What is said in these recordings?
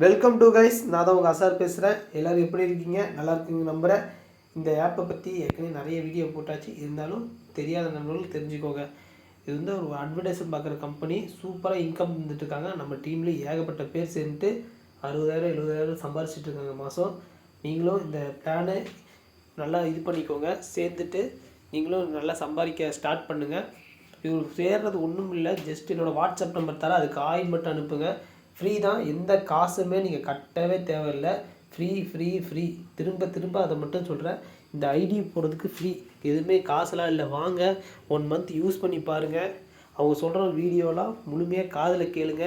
Welcome to guys நான் தான் உங்கள் அசார் பேசுகிறேன் எல்லோரும் எப்படி இருக்கீங்க? நல்லா இருக்கீங்க நம்புகிறேன் இந்த ஆப்பை பற்றி ஏற்கனவே நிறைய வீடியோ போட்டாச்சு. இருந்தாலும் தெரியாத நண்பர்கள் தெரிஞ்சுக்கோங்க. இது வந்து ஒரு அட்வர்டைஸ்மெண்ட் பார்க்குற கம்பெனி சூப்பராக இன்கம் வந்துட்டு இருக்காங்க நம்ம டீமில் ஏகப்பட்ட பேர் சேர்ந்துட்டு அறுபதாயிரம் எழுபதாயிரம் சம்பாரிச்சிட்டு இருக்காங்க மாதம் நீங்களும் இந்த பிளானை நல்லா இது பண்ணிக்கோங்க. சேர்த்துட்டு நீங்களும் நல்லா சம்பாதிக்க ஸ்டார்ட் பண்ணுங்கள் இவர் சேர்றது ஒன்றும் இல்லை. ஜஸ்ட் என்னோடய வாட்ஸ்அப் நம்பர் தர அதுக்கு ஆயில் மட்டும் அனுப்புங்க. ஃப்ரீ தான். எந்த காசுமே நீங்கள் கட்டவே தேவையில்லை. ஃப்ரீ ஃப்ரீ ஃப்ரீ திரும்ப திரும்ப அதை மட்டும் சொல்கிறேன் இந்த ஐடி போடுறதுக்கு ஃப்ரீ எதுவுமே காசுலாம் இல்லை. வாங்க. ஒன் மந்த் யூஸ் பண்ணி பாருங்கள் அவங்க சொல்கிற வீடியோலாம் முழுமையாக காதில் கேளுங்க.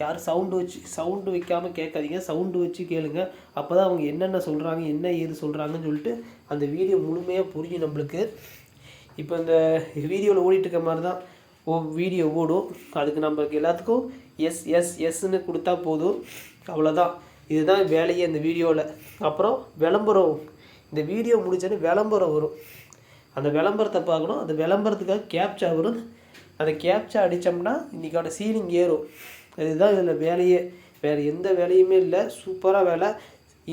யாரும் சவுண்டு வச்சு சவுண்டு வைக்காமல் கேட்காதீங்க. சவுண்டு வச்சு கேளுங்க. அப்போ தான் அவங்க என்னென்ன சொல்கிறாங்க என்ன ஏது சொல்கிறாங்கன்னு சொல்லிட்டு அந்த வீடியோ முழுமையாக புரியும் நம்மளுக்கு. இப்போ இந்த வீடியோவில் ஓடிட்டுருக்க மாதிரி தான் வீடியோ ஓடும். அதுக்கு நம்மளுக்கு எல்லாத்துக்கும் எஸ் எஸ் எஸ்ன்னு கொடுத்தா போதும். அவ்வளோதான் இதுதான் வேலையே இந்த வீடியோவில் அப்புறம் விளம்பரம். இந்த வீடியோ முடிச்சோடனே விளம்பரம் வரும். அந்த விளம்பரத்தை பார்க்கணும். அந்த விளம்பரத்துக்காக கேப்சா வரும். அந்த கேப்சா அடித்தோம்னா இன்றைக்கான சீலிங் ஏறும். இதுதான் இதில் வேலையே. வேறு எந்த வேலையுமே இல்லை. சூப்பராக வேலை.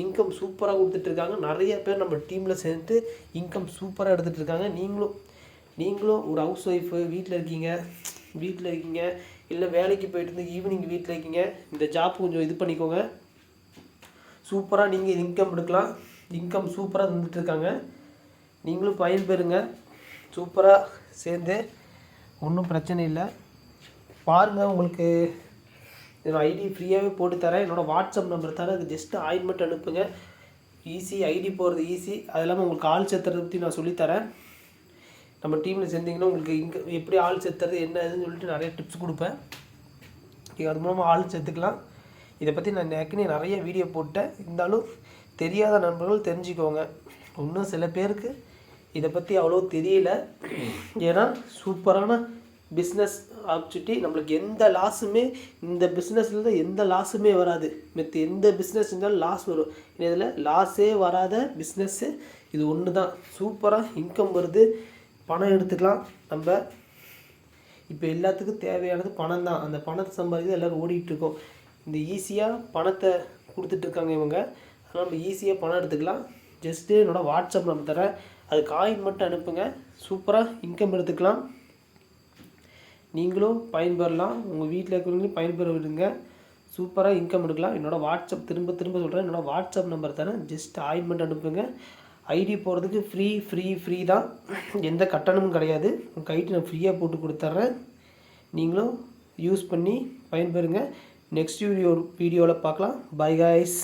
இன்கம் சூப்பராக கொடுத்துட்ருக்காங்க நிறைய பேர் நம்ம டீமில் சேர்ந்து இன்கம் சூப்பராக எடுத்துகிட்டு இருக்காங்க. நீங்களும் நீங்களும் ஒரு ஹவுஸ் ஒய்ஃபு வீட்டில் இருக்கீங்க வீட்டில் இருக்கீங்க இல்லை வேலைக்கு போயிட்டு இருந்து ஈவினிங் வீட்டில் இருக்கீங்க இந்த ஜாப் கொஞ்சம் இது பண்ணிக்கோங்க. சூப்பராக நீங்கள் இன்கம் எடுக்கலாம். இன்கம் சூப்பராக தந்துட்டுருக்காங்க நீங்களும் பயன்பெறுங்க சூப்பராக சேர்ந்து ஒன்றும் பிரச்சனை இல்லை. பாருங்கள் உங்களுக்கு என்னோடய ஐடி ஃப்ரீயாகவே போட்டு தரேன். என்னோடய வாட்ஸ்அப் நம்பர் தரேன் அது ஜஸ்ட்டு ஆயின்மெண்ட் அனுப்புங்க. ஈஸி ஐடி போகிறது ஈஸி அது இல்லாமல் உங்களுக்கு கால் சேர்த்துறதை பற்றி நான் சொல்லித்தரேன் நம்ம டீமில் சேர்ந்தீங்கன்னா உங்களுக்கு இங்கே எப்படி ஆள் சேர்த்துறது என்ன இதுன்னு சொல்லிட்டு நிறைய டிப்ஸ் கொடுப்பேன். நீங்கள் அது மூலமாக ஆள் சேர்த்துக்கலாம். இதை பற்றி நான் ஏற்கனவே நிறைய வீடியோ போட்டேன். இருந்தாலும் தெரியாத நண்பர்கள் தெரிஞ்சுக்கோங்க. இன்னும் சில பேருக்கு இதை பற்றி அவ்வளோ தெரியல. ஏன்னா சூப்பரான பிஸ்னஸ் ஆப்பர்ச்சுனிட்டி நம்மளுக்கு எந்த லாஸுமே இந்த பிஸ்னஸில் தான் எந்த லாஸுமே வராது. மற்ற எந்த பிஸ்னஸ் இருந்தாலும் லாஸ் வரும். இதில் லாஸே வராத பிஸ்னஸ்ஸு இது ஒன்று தான் சூப்பராக இன்கம் வருது. பணம் எடுத்துக்கலாம். நம்ம இப்போ எல்லாத்துக்கும் தேவையானது பணம் தான் அந்த பணத்தை சம்பாதிக்க எல்லோரும் ஓடிட்டுருக்கோம் இந்த ஈஸியாக பணத்தை கொடுத்துட்ருக்காங்க இவங்க. அதனால் நம்ம ஈஸியாக பணம் எடுத்துக்கலாம். ஜஸ்ட்டு என்னோடய வாட்ஸ்அப் நம்பர் தரேன். அது காயின் மட்டும் அனுப்புங்க. சூப்பராக இன்கம் எடுத்துக்கலாம். நீங்களும் பயன்பெறலாம். உங்கள் வீட்டில் இருக்கிறவங்களையும் பயன்பெற விடுங்க சூப்பராக இன்கம் எடுக்கலாம். என்னோடய வாட்ஸ்அப் திரும்ப திரும்ப சொல்கிறேன் என்னோடய வாட்ஸ்அப் நம்பர் தரேன். ஜஸ்ட் ஆயின்மெண்ட் அனுப்புங்க. ஐடி போகிறதுக்கு ஃப்ரீ ஃப்ரீ ஃப்ரீ தான். எந்த கட்டணமும் கிடையாது. உங்கள் கைட்டு நான் ஃப்ரீயாக போட்டு கொடுத்துட்றேன். நீங்களும் யூஸ் பண்ணி பயன்பெறுங்க. நெக்ஸ்ட் வீடியோ வீடியோவில் பார்க்கலாம். By guys